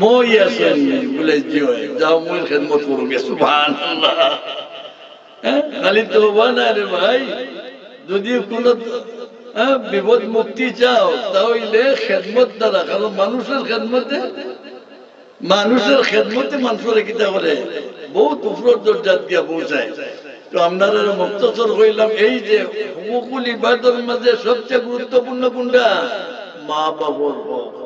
মই বলে যাও মই খেদমত হ্যাঁ খালি না রে ভাই। যদি কোনো বিপদ মুক্তি চাও, তাহলে খেদমত দ্বারা কারণ মানুষের খেদমতে মানুষের খেদমতে মানুষের কিতা করে বহুত উপর দরজাত গিয়া পৌঁছায়। তো আপনারা মুক্তসর হইলাম এই যে হুকুকুল ইবাদতের মাঝে সবচেয়ে গুরুত্বপূর্ণ কোনটা? মা বাবার হক।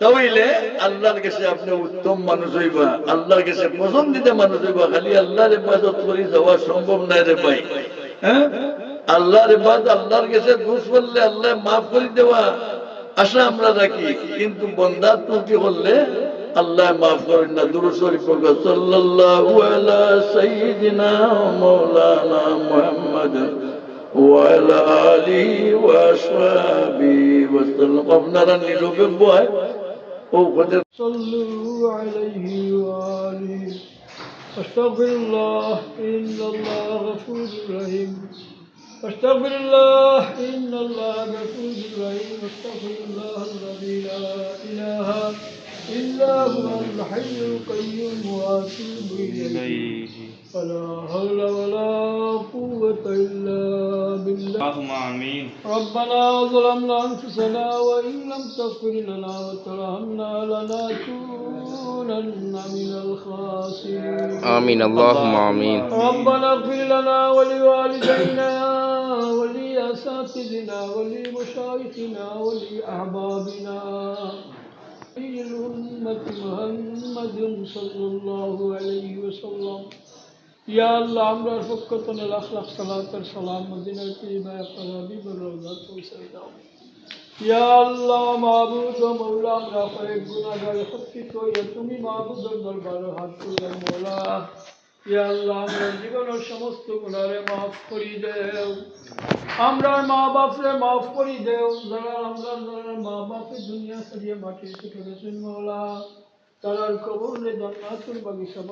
তাহলে আল্লাহর কাছে আপনি উত্তম মানুষ হইবা, আল্লাহর কাছে পছন্দিতে মানুষ হইবা, খালি আল্লাহর করে যাওয়া সম্ভব নাই রে ভাই। হ্যাঁ? আল্লাহর আল্লাহর কাছে দোষ করলে আল্লাহ মাফ করে দেওয়া। আশা আমরা রাখি, কিন্তু বন্দার ত্রুটি করলে আল্লাহ মাফ করেন না। দুরু শরীফ সাল্লাল্লাহু আলা সাইয়্যিদিনা মাওলানা মুহাম্মদ আলি ওয়া আসহাবি ওয়া আপনারা নিরবে বয় صلوا عليه وآله. أستغفر الله إن الله غفور رحيم. أستغفر الله إن الله غفور رحيم. أستغفر الله الذي لا إله إلا هو الحي القيوم. وأتوب إليه. فلا حول ولا قوة إلا بالله. اللهم آمين. ربنا ظلمنا أنفسنا وإن لم تغفر لنا وترحمنا لنكونن من الخاسرين. آمين. اللهم آمين. ربنا اغفر لنا ولوالدينا ولأساتذتنا ولمشايخنا ولأحبابنا. الأمة محمد صلى الله عليه وسلم. ইয়া আমরার পক্ষ লাখ লাখ সালাতের সালাম, মদিনার তিবায় হাবিবুর রওজা পৌঁছে দাও। মৌলা, আমরা তুমি হাত মৌলা। আমরা সমস্ত মাফ দেও। মাফ দেও। আমরা দুনিয়া সারিয়ে মাটির মৌলা কবরে জান্নাতুল বাগিচা